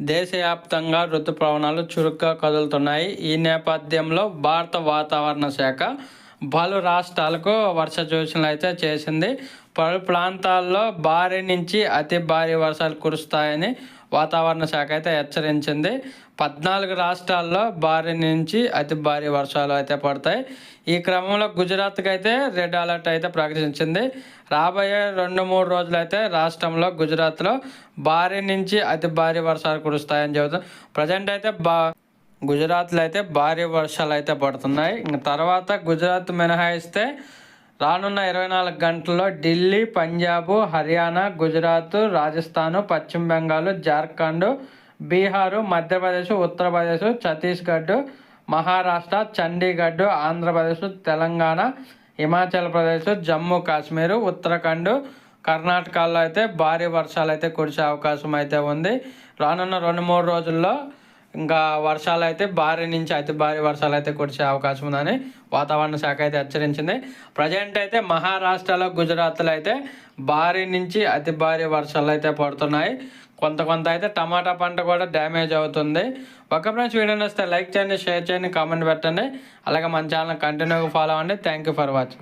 దేశవ్యాప్తంగా రుతుపవనాలు చురుగ్గా కదులుతున్నాయి. ఈ నేపథ్యంలో భారత వాతావరణ శాఖ పలు రాష్ట్రాలకు వర్ష సూచనలు అయితే చేసింది. పలు ప్రాంతాల్లో భారీ నుంచి అతి భారీ వర్షాలు కురుస్తాయని వాతావరణ శాఖ అయితే హెచ్చరించింది. పద్నాలుగు రాష్ట్రాల్లో భారీ నుంచి అతి భారీ వర్షాలు అయితే పడతాయి. ఈ క్రమంలో గుజరాత్కి అయితే రెడ్ అలర్ట్ అయితే ప్రకటించింది. రాబోయే రెండు మూడు రోజులు అయితే రాష్ట్రంలో గుజరాత్లో భారీ నుంచి అతి భారీ వర్షాలు కురుస్తాయని చెబుతాం ప్రజెంట్ అయితే బా గుజరాత్లో అయితే భారీ వర్షాలు అయితే పడుతున్నాయి. ఇంకా తర్వాత గుజరాత్ మినహాయిస్తే రానున్న ఇరవై నాలుగు గంటల్లో ఢిల్లీ పంజాబ్ హర్యానా గుజరాత్ రాజస్థాన్ పశ్చిమ బెంగాల్ జార్ఖండ్ బీహారు మధ్యప్రదేశ్ ఉత్తరప్రదేశ్ ఛత్తీస్గఢ్ మహారాష్ట్ర చండీగఢ్ ఆంధ్రప్రదేశ్ తెలంగాణ హిమాచల్ ప్రదేశ్ జమ్మూ కాశ్మీర్ ఉత్తరాఖండ్ కర్ణాటకలో అయితే భారీ వర్షాలు అయితే కురిసే అవకాశం అయితే ఉంది. రానున్న రెండు మూడు రోజుల్లో ఇంకా వర్షాలు అయితే భారీ నుంచి అతి భారీ వర్షాలు అయితే కురిసే అవకాశం ఉందని వాతావరణ శాఖ అయితే హెచ్చరించింది. ప్రజెంట్ అయితే మహారాష్ట్రలో గుజరాత్లో అయితే భారీ నుంచి అతి భారీ వర్షాలు అయితే పడుతున్నాయి. కొంత కొంత అయితే టమాటా పంట కూడా డ్యామేజ్ అవుతుంది. ఒక ఫ్రెండ్స్ వీడియో వస్తే లైక్ చేయండి షేర్ చేయండి కామెంట్ పెట్టండి. అలాగే మన ఛానల్ కంటిన్యూగా ఫాలో అవ్వండి. Thank you for watching.